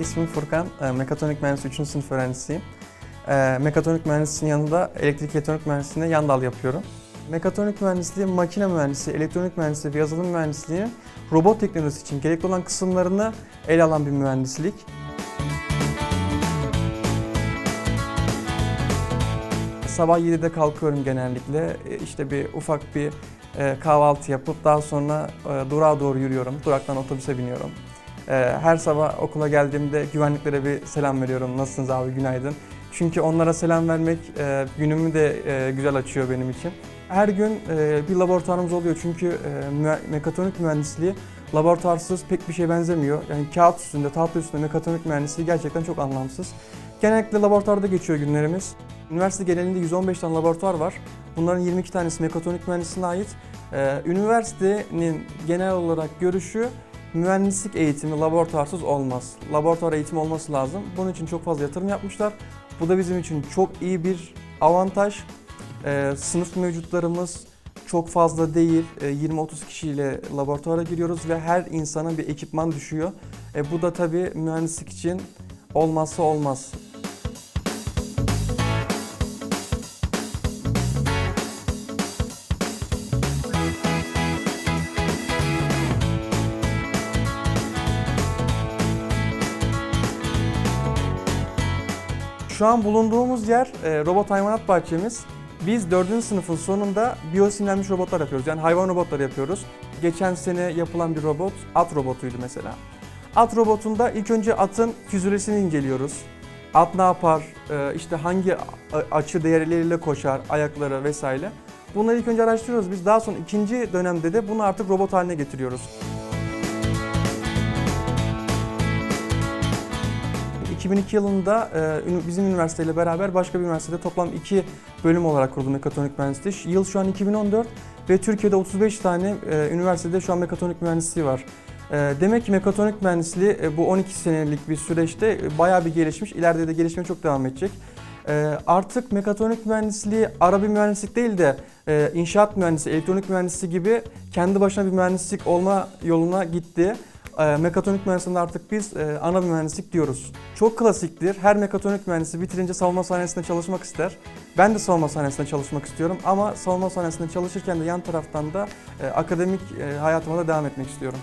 ismim Furkan. E, Mekatronik mühendisi 3. sınıf öğrencisiyim. E, Mekatronik mühendisliğinin yanında elektrik elektronik mühendisliğinde yan dal yapıyorum. Mekatronik mühendisliği, makine mühendisliği, elektronik mühendisliği ve yazılım mühendisliğinin robot teknolojisi için gerekli olan kısımlarını ele alan bir mühendislik. Sabah 7'de kalkıyorum genellikle. E, İşte bir ufak bir e, kahvaltı yapıp daha sonra e, durağa doğru yürüyorum. Duraktan otobüse biniyorum. E, Her sabah okula geldiğimde güvenliklere bir selam veriyorum. Nasılsınız abi günaydın. Çünkü onlara selam vermek e, günümü de e, güzel açıyor benim için. Her gün e, bir laboratuvarımız oluyor çünkü mekatronik mühendisliği laboratuvarsız pek bir şey benzemiyor. Yani kağıt üstünde, tahta üstünde mekatronik mühendisliği gerçekten çok anlamsız. Genellikle laboratuvarda geçiyor günlerimiz. Üniversite genelinde 115 tane laboratuvar var. Bunların 22 tanesi mekatronik mühendisliğine ait. Ee, üniversitenin genel olarak görüşü mühendislik eğitimi laboratuvarsız olmaz. Laboratuvar eğitimi olması lazım. Bunun için çok fazla yatırım yapmışlar. Bu da bizim için çok iyi bir avantaj. Ee, sınıf mevcutlarımız çok fazla değil. Ee, 20-30 kişiyle laboratuvara giriyoruz ve her insana bir ekipman düşüyor. E, bu da tabii mühendislik için olmazsa olmaz. Şu an bulunduğumuz yer e, robot hayvanat bahçemiz. Biz 4. sınıfın sonunda biyosimlenmiş robotlar yapıyoruz. Yani hayvan robotları yapıyoruz. Geçen sene yapılan bir robot at robotuydu mesela. At robotunda ilk önce atın fizyolojisini inceliyoruz. At ne yapar, e, işte hangi açı değerleriyle koşar, ayakları vesaire. Bunları ilk önce araştırıyoruz biz. Daha sonra ikinci dönemde de bunu artık robot haline getiriyoruz. 2002 yılında e, bizim üniversiteyle beraber başka bir üniversitede toplam iki bölüm olarak kuruldu mekatronik mühendisliği. Yıl şu an 2014 ve Türkiye'de 35 tane e, üniversitede şu an mekatronik mühendisliği var. E, demek ki mekatronik mühendisliği bu 12 senelik bir süreçte bayağı bir gelişmiş. İleride de gelişmeye çok devam edecek. Artık mekatronik mühendisliği ara bir mühendislik değil de inşaat mühendisi, elektronik mühendisi gibi kendi başına bir mühendislik olma yoluna gitti. E, mekatronik mühendisliğinde artık biz e, ana mühendislik diyoruz. Çok klasiktir. Her mekatronik mühendisi bitirince savunma sahnesinde çalışmak ister. Ben de savunma sahnesinde çalışmak istiyorum ama savunma sahnesinde çalışırken de yan taraftan da e, akademik e, hayatıma da devam etmek istiyorum.